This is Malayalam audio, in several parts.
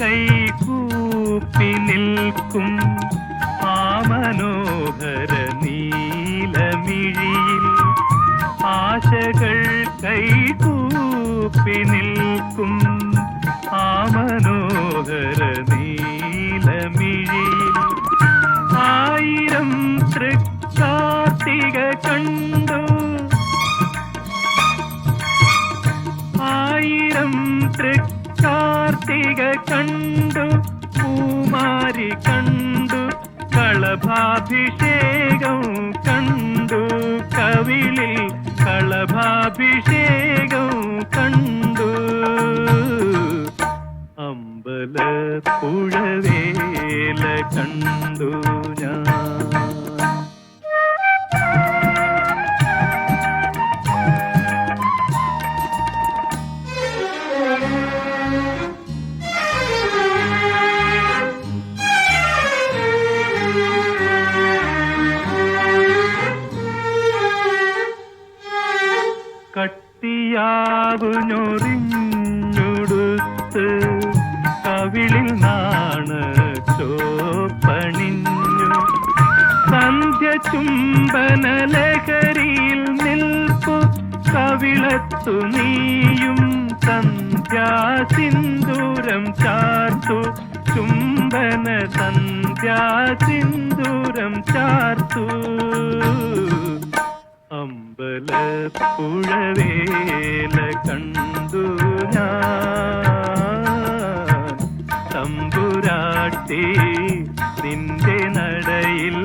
കൈകൂപ്പി നിൽക്കും. ആ മനോഹര നീലമിഴിയിൽ ആശകൾ കൈകൂപ്പി നിൽക്കും. ആ മനോഹര നീലമിഴിയിൽ ആയിരം തൃക്കാർത്തിക കണ്ടു. തൃക്കാർത്തിക കണ്ടു പൂമാരി കണ്ടു കളഭാഭിഷേകം കണ്ടു കവിളിൽ കളഭാഭിഷേകം കണ്ടു അമ്പലപ്പുഴവേല കണ്ടു ഞാൻ. കട്ടിയാവു കവിളിൽ നാണ ചോപ്പണിഞ്ഞു. സന്ധ്യ ചുംബന ലഹരിയിൽ നിൽപ്പു നീയും സന്ധ്യാ സിന്ദൂരം ചാർത്തു. ചുംബന സന്ധ്യാ സിന്ദൂരം ചാർത്തു അമ്പലപ്പുഴവേല കണ്ടു ഞാൻ. തമ്പുരാട്ടി നിന്റെ നടയിൽ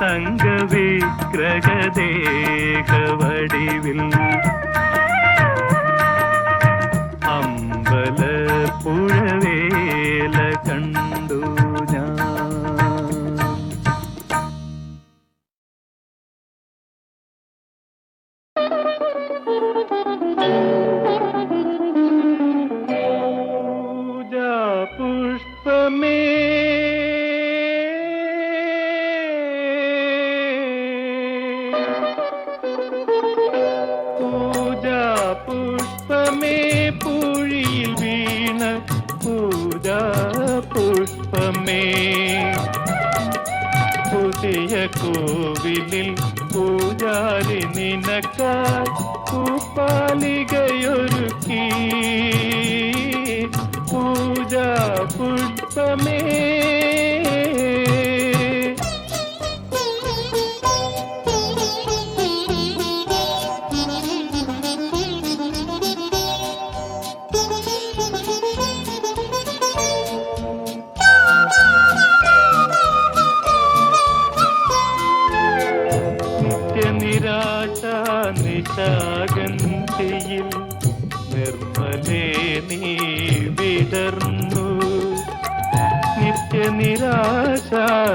തങ്കവിഗ്രഹദേഹവടിവിൽ പുഷ്പമേ പുതിയ കോവിലിൽ പൂജാരി നിനക്കാൽ പൂപ്പാലികയൊരുക്കി. പൂജാ പുഷ്പമേ. നിർമ്മലേ നീ വിടർന്നു. നിത്യനിരാശ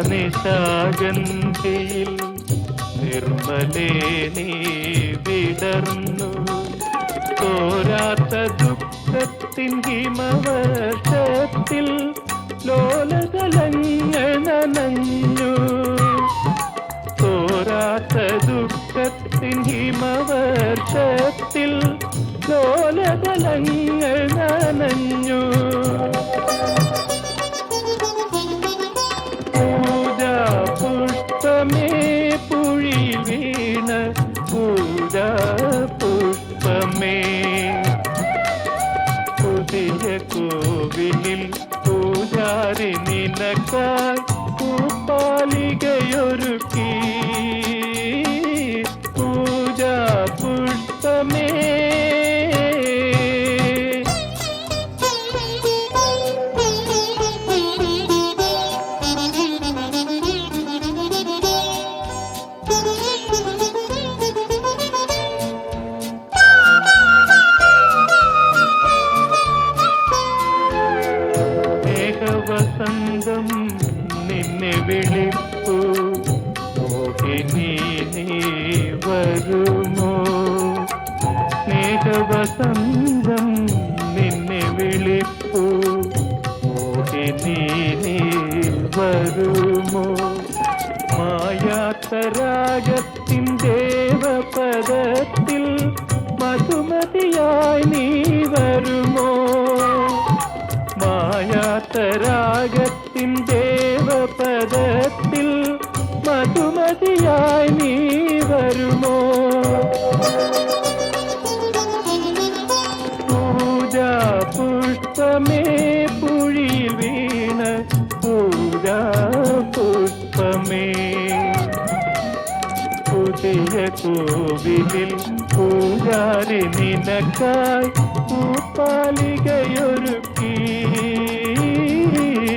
നിശാഗന്ധിയിൽ നിർമ്മലേ നീ വിടർന്നു. തോരാത്ത ദുഃഖത്തിൻ ഹിമവർഷത്തിൽ ലോലതലങ്ങൾ നനഞ്ഞു. തോരാത്ത ദുഃഖത്തിൻ ഹിമവർഷത്തിൽ ലോലതലങ്ങൾ നനഞ്ഞു. മേഘവസന്തം നിന്നെ വിളിപ്പു. മോഹിനി നീ വരുമോ? സ്നേഹവസന്തം നിന്നെ വിളിപ്പു. മോഹിനി നീ വരുമോ? മായാത്തരാഗത്തിൻ ദേവപദത്തിൽ മധുമതിയായി നീ വരുമോ? മായാത്ത മധുമതിയായി നീ വരുമോ? പൂജാ പുഷ്പമേ പുഴിയിൽ വീണ. പൂജാ പുഷ്പമേ. പുതിയ കോവിലിൽ പൂജാരി നിനക്കായി പൂപ്പാലികയൊരുക്കി.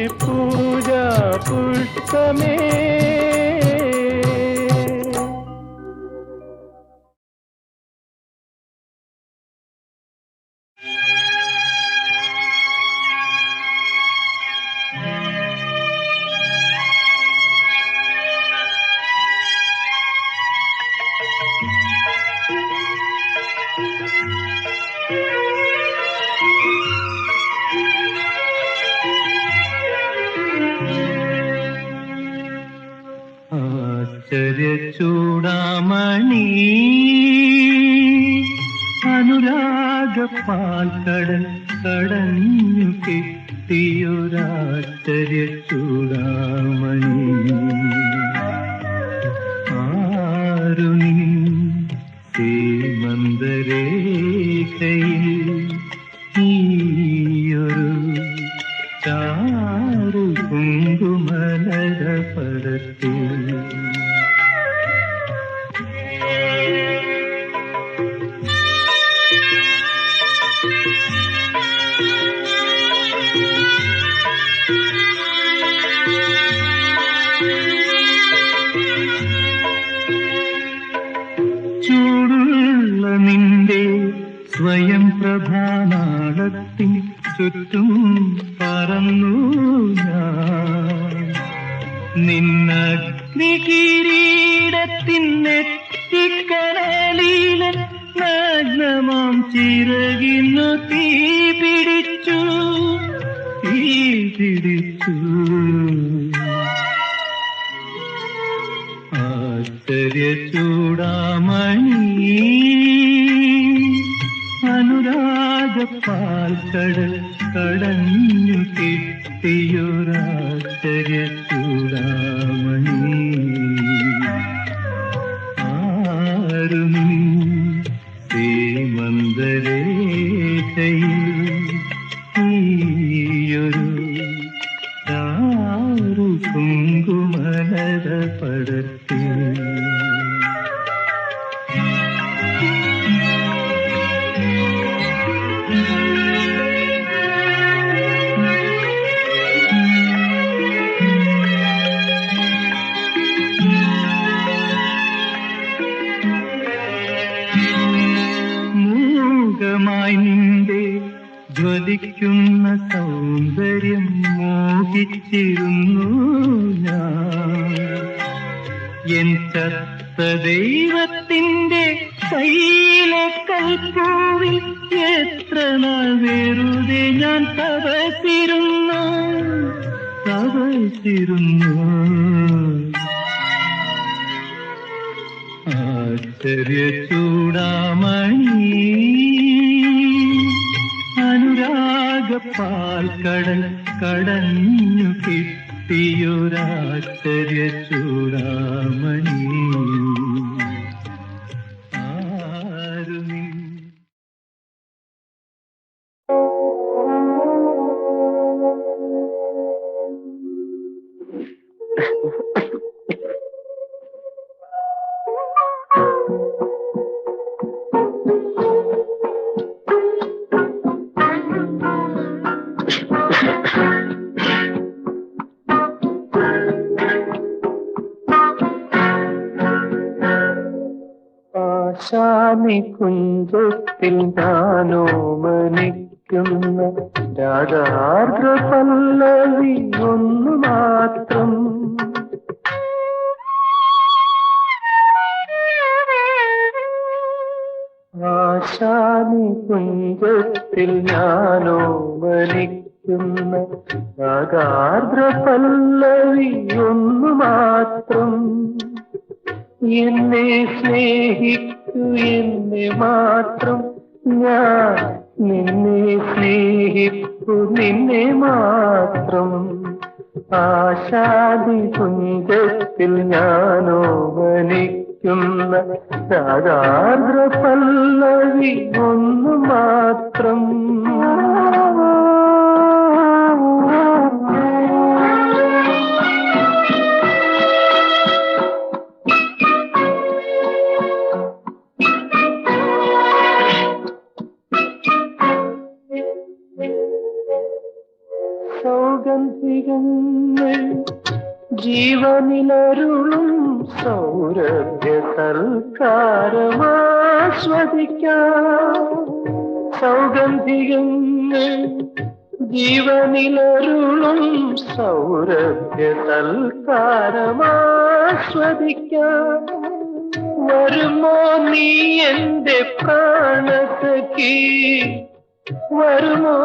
പൂജാ പുഷ്പമേ ആശ്ചര്യ പിടിച്ചു ആശ്ചര്യ ചൂടാമണി പാൽ കടൽ കടഞ്ഞു ജ്വലിക്കുന്ന സൗന്ദര്യം മോഹിച്ചിരുന്നു ഞാൻ. എൻ ചത്ത ദൈവത്തിന്റെ കയ്യിലെ കൽപ്പൂവിൽ എത്ര നാൾ വെറുതെ ഞാൻ തപസിരുന്നു തവസിരുന്നു ആശ്ചര്യ ചൂടാമണി അനുരാഗപ്പാൽ കടൽ കടഞ്ഞു കിട്ടിയൊരാശ്ചര്യ ചൂടാമണി ആശാനി കുഞ്ചത്തിൽ ഞാനോ മനിക്കുന്ന. രാഗാർദ്ര ഒന്നു മാത്രം ആശാനി കുഞ്ചത്തിൽ ഞാനോ വലിക്കുന്ന രാഗാർദ്ര പല്ലവി ഒന്നു മാത്രം. എന്നെ സ്നേഹിക്കൂ എന്നെ മാത്രം ഞാൻ നിന്നെ സ്നേഹിപ്പു നിന്നെ മാത്രം. ആശാദി കുഞ്ചത്തിൽ ഞാനോ മനിക്കുന്ന രാഗാർദ്ര പല്ലവി ഒന്ന് മാത്രം. സൗഗന്ധികങ്ങൾ ജീവനിലരുളും സൗരഭ്യ സൽക്കാരമാസ്വദിക്കാം സൗഗന്ധികങ്ങൾ ജീവനിലരുളും സൗരഭ്യ സൽക്കാരമാസ്വദിക്കാം വരുമോ നീ എന്റെ പ്രാണസഖി വരുമോ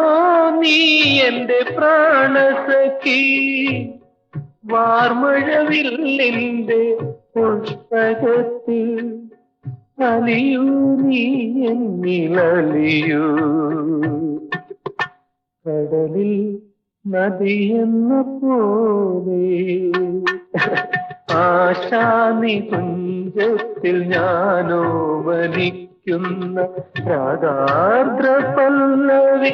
നീ എന്റെ പ്രാണസഖി. വാർമഴവില്ലിന്റെ പുഷ്പകത്തിൽ അലിയൂ നീ എന്നിലലിയൂ. കടലിൽ നദിയെന്ന പോലെ ആശാനി കുഞ്ചത്തിൽ ഞാനോ വലിക്കുന്ന രാഗാർദ്ര പല്ലവി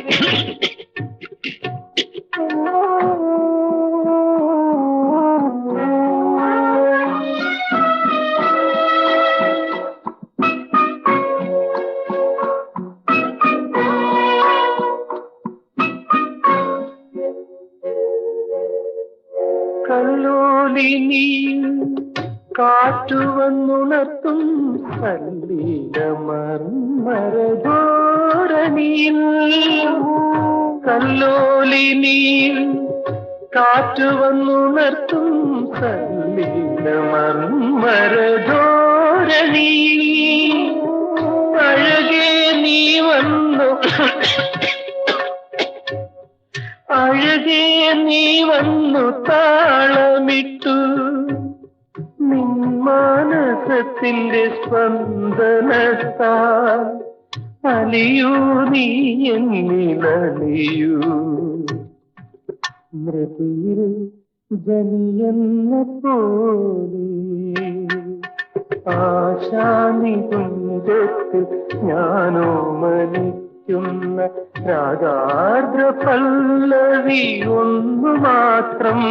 കാറ്റുവന്നുണർത്തും സല്ലീലമർമരധോരണിയിൽ കല്ലോലിനി കാറ്റുവന്നുണർത്തും സല്ലീലമർമരധോരണിയിൽ അഴകേ നീ വന്നു. അഴകേ നീ വന്നു താളമിട്ടു. നിന്മാനസത്തിന്റെ സ്പന്ദനത്താൽ അലിയൂ നീ എന്നിലലിയൂ. മൃതിയിൽ ജനിയെന്ന പോലെ ആശാനി കുഞ്ചത്തിൽ ഞാനോ മനിക്കുന്ന രാഗാർദ്ര പല്ലവി ഒന്നു മാത്രം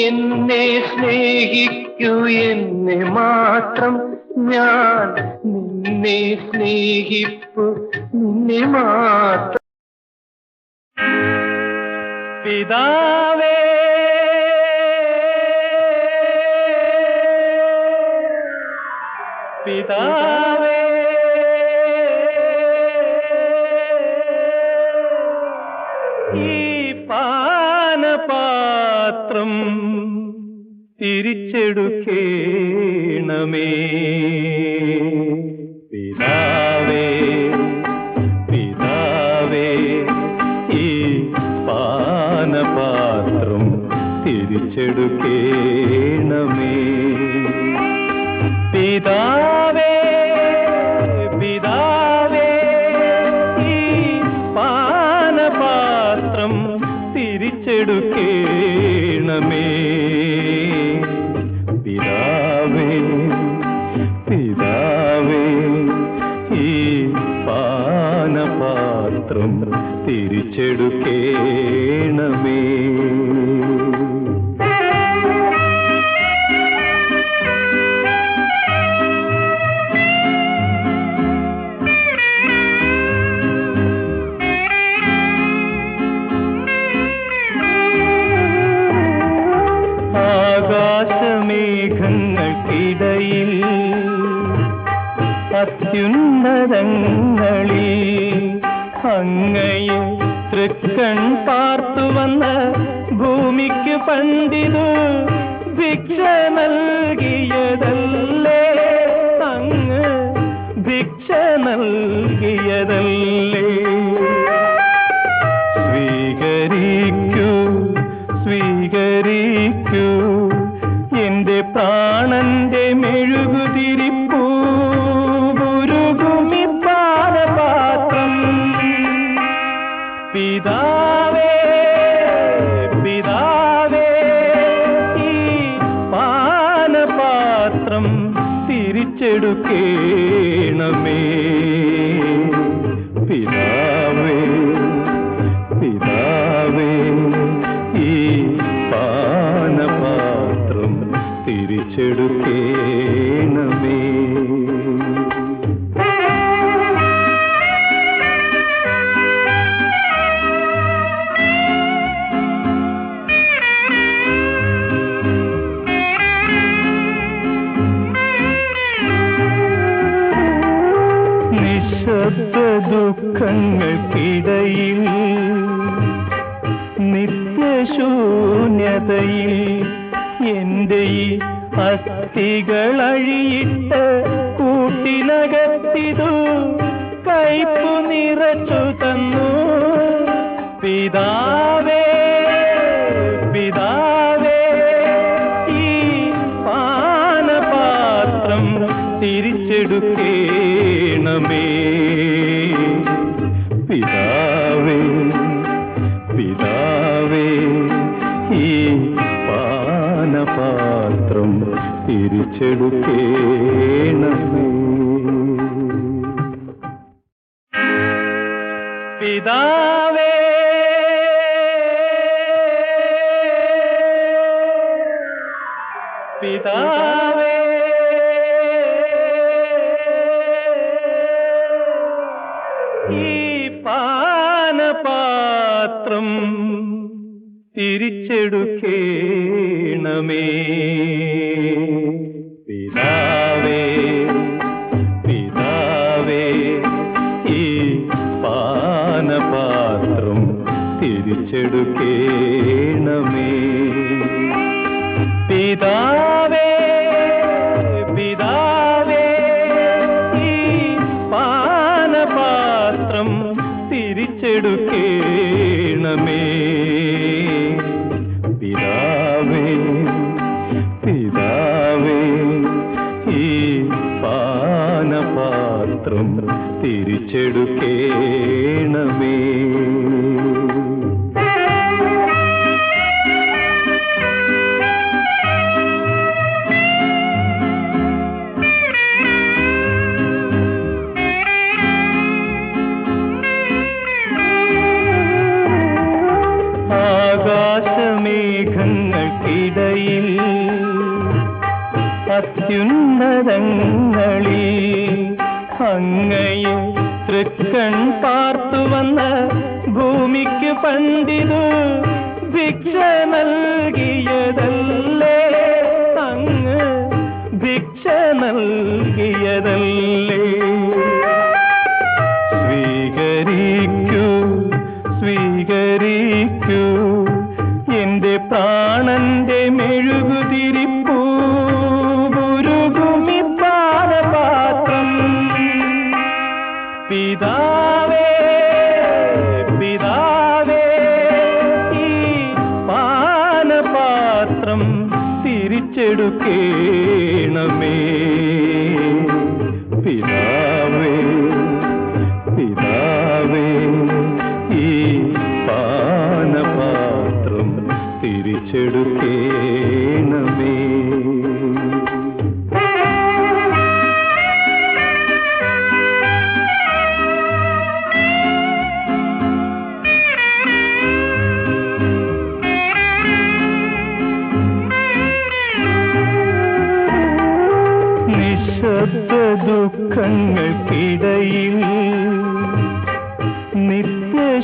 എന്നെ സ്നേഹിക്കൂ എന്നെ മാത്രം ഞാൻ നിന്നെ സ്നേഹിപ്പു നിന്നെ മാത്രം. പിതാവേ. പിതാവേ പാനപാത്രം തിരിച്ചെടുക്കേണമേ. പിടിച്ചെടുക്കേണമേ. പണ്ടിതു ഭിക്ഷ നൽകിയതല്ലേ? അങ്ങ് ഭിക്ഷ നൽകിയതല്ലേ? കൈപ്പു നിറച്ചു. പിതാവേ. പിതാവേ. ഈ പാനപാത്രം തിരിച്ചെടുക്കേണമേ. എടുക്കേണമേ പിതാവേ പിതാവേ ഈ പാനപാത്രം തിരിച്ചെടുക്കേണമേ അങ്ങയിൽ തൃക്കൺ പാർത്തു വന്ന ഭൂമിക്ക് പണ്ടിതു ഭിക്ഷ നൽകിയതല്ലേ? അങ്ങ് ഭിക്ഷ നൽകിയതല്ലേ? പാനപാത്രം തിരിച്ചെടുക്കേണമേ.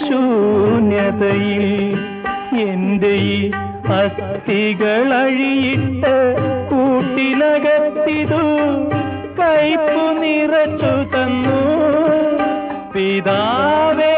നിത്യശൂന്യതയിൽ എന്റെ ഈ അസ്ഥികളഴിയിട്ട് കൂട്ടിലകത്തിതു കൈപ്പു നിറച്ചു തന്നു. പിതാവേ